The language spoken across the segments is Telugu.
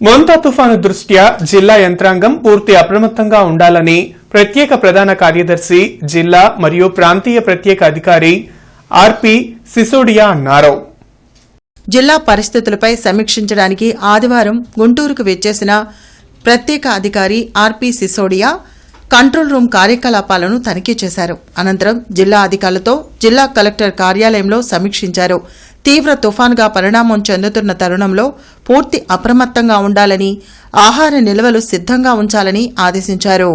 మొంతా తుఫాను దృష్ట్యా జిల్లా యంత్రాంగం పూర్తి అప్రమత్తంగా ఉండాలని ప్రత్యేక ప్రధాన కార్యదర్శి జిల్లా మరియు ప్రాంతీయ ప్రత్యేక అధికారి ఆర్పి సిసోడియా అన్నారు. జిల్లా పరిస్థితులపై సమీక్షించడానికి ఆదివారం గుంటూరుకు వెచ్చేసిన ప్రత్యేక అధికారి ఆర్పి సిసోడియా కంట్రోల్ రూమ్ కార్యకలాపాలను తనిఖీ చేశారు. అనంతరం జిల్లా అధికారులతో జిల్లా కలెక్టర్ కార్యాలయంలో సమీక్షించారు. తీవ్ర తుఫాన్గా పరిణామం చెందుతున్న తరుణంలో పూర్తి అప్రమత్తంగా ఉండాలని ఆహార నిల్వలు సిద్ధంగా ఉంచాలని ఆదేశించారు.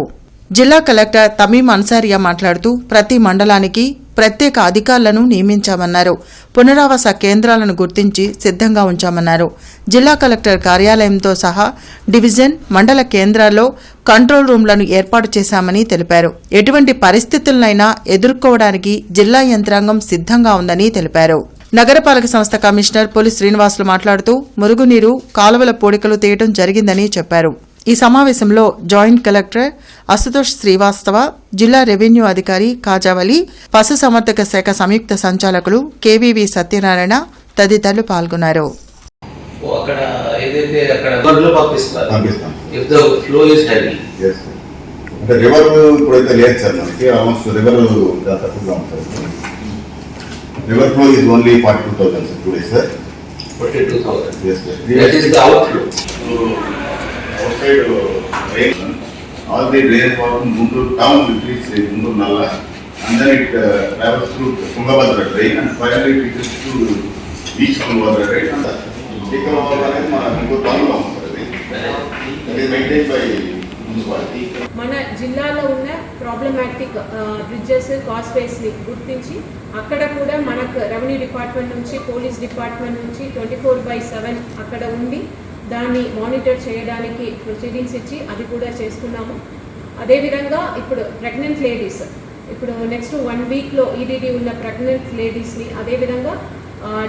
జిల్లా కలెక్టర్ తమీం అన్సారియా మాట్లాడుతూ ప్రతి మండలానికి ప్రత్యేక అధికారులను నియమించామన్నారు. పునరావాస కేంద్రాలను గుర్తించి సిద్ధంగా ఉంచామన్నారు. జిల్లా కలెక్టర్ కార్యాలయంతో సహా డివిజన్ మండల కేంద్రాల్లో కంట్రోల్ రూమ్లను ఏర్పాటు చేశామని తెలిపారు. ఎటువంటి పరిస్థితులనైనా ఎదుర్కోవడానికి జిల్లా యంత్రాంగం సిద్ధంగా ఉందని తెలిపారు. నగరపాలక సంస్థ కమిషనర్ పులి శ్రీనివాసులు మాట్లాడుతూ మురుగునీరు కాలువల పూడికలు తీయడం జరిగిందని చెప్పారు. ఈ సమావేశంలో జాయింట్ కలెక్టర్ అశుతోష్ శ్రీవాస్తవ జిల్లా రెవెన్యూ అధికారి కాజావలి పశుసంవర్ధక శాఖ సంయుక్త సంచాలకులు కేవీవి సత్యనారాయణ తదితరులు పాల్గొన్నారు. ఓ అక్కడ ఏదైతే అక్కడ గొడ్లు పంపిస్తారు పంపిస్తాం. If the flow is heavy yes అంటే రివర్ ఇప్పుడైతే లేదు సార్ మనకి. ఆల్మోస్ట్ రివర్ తక్కువగా ఉంటుంది river flow is only forty two thousand sir two days sir forty two thousand yes that is the outflow outside all the drainage water Guntur town reach Guntur Nalla and then it travels to Tungabhadra drain and final it reaches to beach Tungabhadra drain and ఇక్కడ అనేది మన గుంటూరు టౌన్లో ఉంది సార్ అది అది మెయింటైన్ బై మున్సిపాలిటీ మన జిల్లాలో ఉన్న ప్రాబ్లమాటిక్ బ్రిడ్జెస్ కాస్వేస్ని గుర్తించి అక్కడ కూడా మనకు రెవెన్యూ డిపార్ట్మెంట్ నుంచి పోలీస్ డిపార్ట్మెంట్ నుంచి ట్వంటీ ఫోర్ బై సెవెన్ అక్కడ ఉండి దాన్ని మానిటర్ చేయడానికి ప్రొసీడింగ్స్ ఇచ్చి అది కూడా చేస్తున్నాము. అదేవిధంగా ఇప్పుడు ప్రెగ్నెంట్ లేడీస్ ఇప్పుడు నెక్స్ట్ వన్ వీక్లో ఈడీడీ ఉన్న ప్రెగ్నెంట్ లేడీస్ని అదేవిధంగా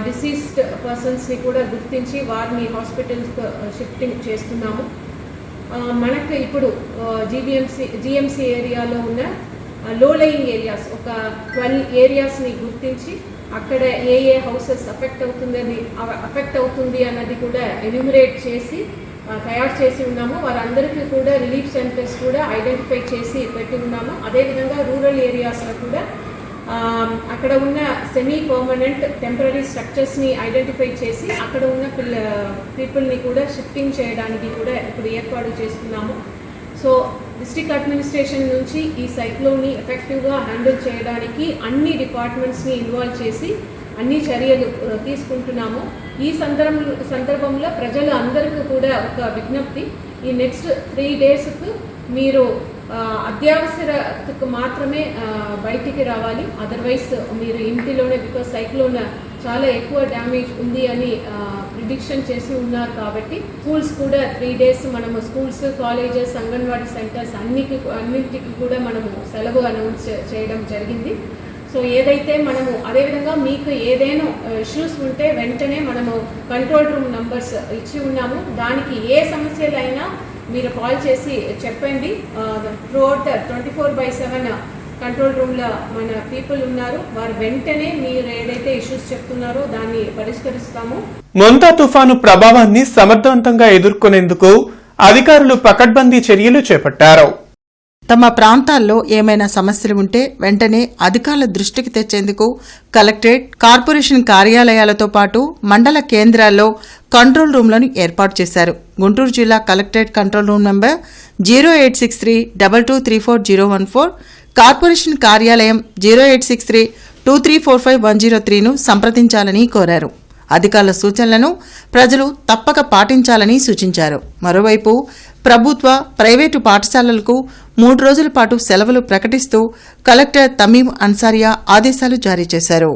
డిసీజ్డ్ పర్సన్స్ని కూడా గుర్తించి వారిని హాస్పిటల్స్కి షిఫ్టింగ్ చేస్తున్నాము. మనకు ఇప్పుడు జీబీఎంసీ జిఎంసీ ఏరియాలో ఉన్న లో లయింగ్ ఏరియాస్ ఒక ట్వెల్వ్ ఏరియాస్ని గుర్తించి అక్కడ ఏ ఏ హౌసెస్ అఫెక్ట్ అవుతుందని అఫెక్ట్ అవుతుంది అన్నది కూడా ఎన్యూమరేట్ చేసి తయారు చేసి ఉన్నాము. వారందరికీ కూడా రిలీఫ్ సెంటర్స్ కూడా ఐడెంటిఫై చేసి పెట్టి ఉన్నాము. అదేవిధంగా రూరల్ ఏరియాస్లో కూడా అక్కడ ఉన్న సెమీ పర్మనెంట్ టెంపరీ స్ట్రక్చర్స్ని ఐడెంటిఫై చేసి అక్కడ ఉన్న పిల్ల పీపుల్ని కూడా షిఫ్టింగ్ చేయడానికి కూడా ఇప్పుడు ఏర్పాటు చేస్తున్నాము. సో డిస్ట్రిక్ట్ అడ్మినిస్ట్రేషన్ నుంచి ఈ సైక్లోన్ని ఎఫెక్టివ్గా హ్యాండిల్ చేయడానికి అన్ని డిపార్ట్మెంట్స్ని ఇన్వాల్వ్ చేసి అన్ని చర్యలు తీసుకుంటున్నాము. ఈ సందర్భం సందర్భంలో ప్రజలు అందరికీ కూడా ఒక విజ్ఞప్తి. ఈ నెక్స్ట్ త్రీ డేస్కు మీరు అత్యవసరకు మాత్రమే బయటికి రావాలి. అదర్వైజ్ మీరు ఇంటిలోనే బికాస్ సైక్లోన్ చాలా ఎక్కువ డ్యామేజ్ ఉంది అని ప్రిడిక్షన్ చేసి ఉన్నారు కాబట్టి స్కూల్స్ కూడా త్రీ డేస్ మనము స్కూల్స్ కాలేజెస్ అంగన్వాడీ సెంటర్స్ అన్నికి అన్నింటికి కూడా మనము సెలవు అనౌన్స్ చేయడం జరిగింది. సో ఏదైతే మనము అదేవిధంగా మీకు ఏదైనా ఇష్యూస్ ఉంటే వెంటనే మనము కంట్రోల్ రూమ్ నంబర్స్ ఇచ్చి ఉన్నాము. దానికి ఏ సమస్యలైనా మీరు కాల్ చేసి చెప్పండి. Through the twenty four by seven control రూమ్లో మన పీపుల్ ఉన్నారు. వారు వెంటనే మీరు ఏదైతే ఇష్యూస్ చెప్తున్నారో దాన్ని పరిష్కరిస్తాము. మొంతా తుఫాను ప్రభావాన్ని సమర్థవంతంగా ఎదుర్కొనేందుకు అధికారులు పకడ్బందీ చర్యలు చేపట్టారు. తమ ప్రాంతాల్లో ఏమైనా సమస్యలు ఉంటే వెంటనే అధికారుల దృష్టికి తెచ్చేందుకు కలెక్టరేట్ కార్పొరేషన్ కార్యాలయాలతో పాటు మండల కేంద్రాల్లో కంట్రోల్ రూమ్లను ఏర్పాటు చేశారు. గుంటూరు జిల్లా collectorate control room number zero eight six three double two three four zero one four corporation కార్యాలయం zero eight six three two three four five one zero త్రీను సంప్రదించాలని కోరారు. అధికారుల సూచనలను ప్రజలు తప్పక పాటించాలని సూచించారు. మరోవైపు ప్రభుత్వ ప్రైవేటు పాఠశాలలకు మూడు రోజుల పాటు సెలవులు ప్రకటిస్తూ కలెక్టర్ తమీం అన్సారియా ఆదేశాలు జారీ చేశారు.